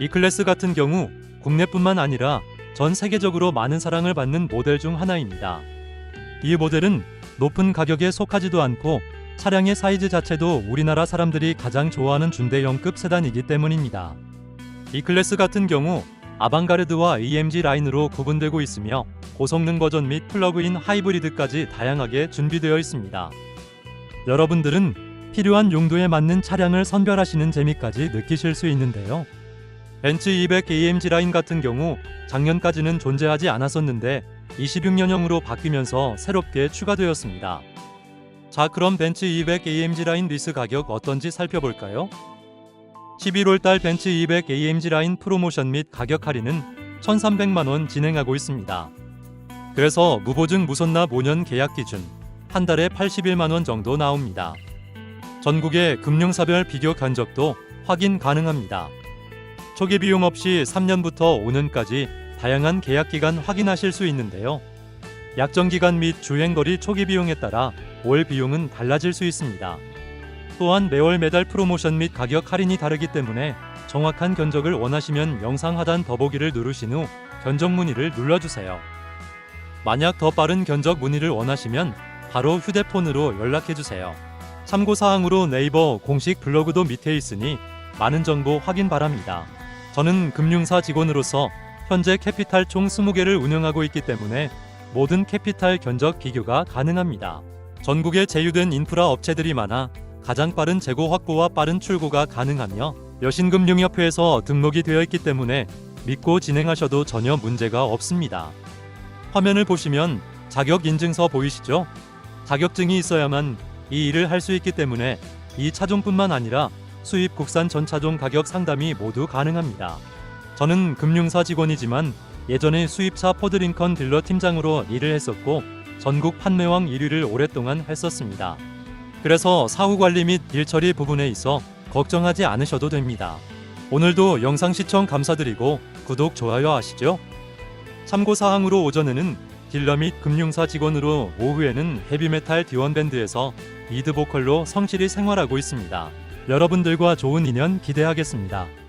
이 클래스 같은 경우 국내뿐만 아니라 전 세계적으로 많은 사랑을 받는 모델 중 하나입니다. 이 모델은 높은 가격에 속하지도 않고 차량의 사이즈 자체도 우리나라 사람들이 가장 좋아하는 준대형급 세단이기 때문입니다. 이 클래스 같은 경우 아방가르드와 AMG 라인으로 구분되고 있으며 고성능 버전 및 플러그인 하이브리드까지 다양하게 준비되어 있습니다. 여러분들은 필요한 용도에 맞는 차량을 선별하시는 재미까지 느끼실 수 있는데요. 벤츠 200 AMG 라인 같은 경우 작년까지는 존재하지 않았었는데 26년형으로 바뀌면서 새롭게 추가되었습니다. 자, 그럼 벤츠 200 AMG 라인 리스 가격 어떤지 살펴볼까요? 11월 달 벤츠 200 AMG 라인 프로모션 및 가격 할인은 1,300만 원 진행하고 있습니다. 그래서 무보증 무선납 5년 계약 기준 한 달에 81만 원 정도 나옵니다. 전국의 금융사별 비교 견적도 확인 가능합니다. 초기 비용 없이 3년부터 5년까지 다양한 계약 기간 확인하실 수 있는데요. 약정 기간 및 주행 거리 초기 비용에 따라 월 비용은 달라질 수 있습니다. 또한 매월 매달 프로모션 및 가격 할인이 다르기 때문에 정확한 견적을 원하시면 영상 하단 더보기를 누르신 후 견적 문의를 눌러주세요. 만약 더 빠른 견적 문의를 원하시면 바로 휴대폰으로 연락해주세요. 참고사항으로 네이버 공식 블로그도 밑에 있으니 많은 정보 확인 바랍니다. 저는 금융사 직원으로서 현재 캐피탈 총 20개를 운영하고 있기 때문에 모든 캐피탈 견적 비교가 가능합니다. 전국에 제휴된 인프라 업체들이 많아 가장 빠른 재고 확보와 빠른 출고가 가능하며 여신금융협회에서 등록이 되어 있기 때문에 믿고 진행하셔도 전혀 문제가 없습니다. 화면을 보시면 자격 인증서 보이시죠? 자격증이 있어야만 이 일을 할 수 있기 때문에 이 차종뿐만 아니라 수입 국산 전 차종 가격 상담이 모두 가능합니다. 저는 금융사 직원이지만 예전에 수입차 포드링컨 딜러 팀장으로 일을 했었고 전국 판매왕 1위를 오랫동안 했었습니다. 그래서 사후 관리 및 일 처리 부분에 있어 걱정하지 않으셔도 됩니다. 오늘도 영상 시청 감사드리고 구독, 좋아요 하시죠. 참고 사항으로 오전에는 딜러 및 금융사 직원으로 오후에는 헤비메탈 디원밴드에서 리드 보컬로 성실히 생활하고 있습니다. 여러분들과 좋은 인연 기대하겠습니다.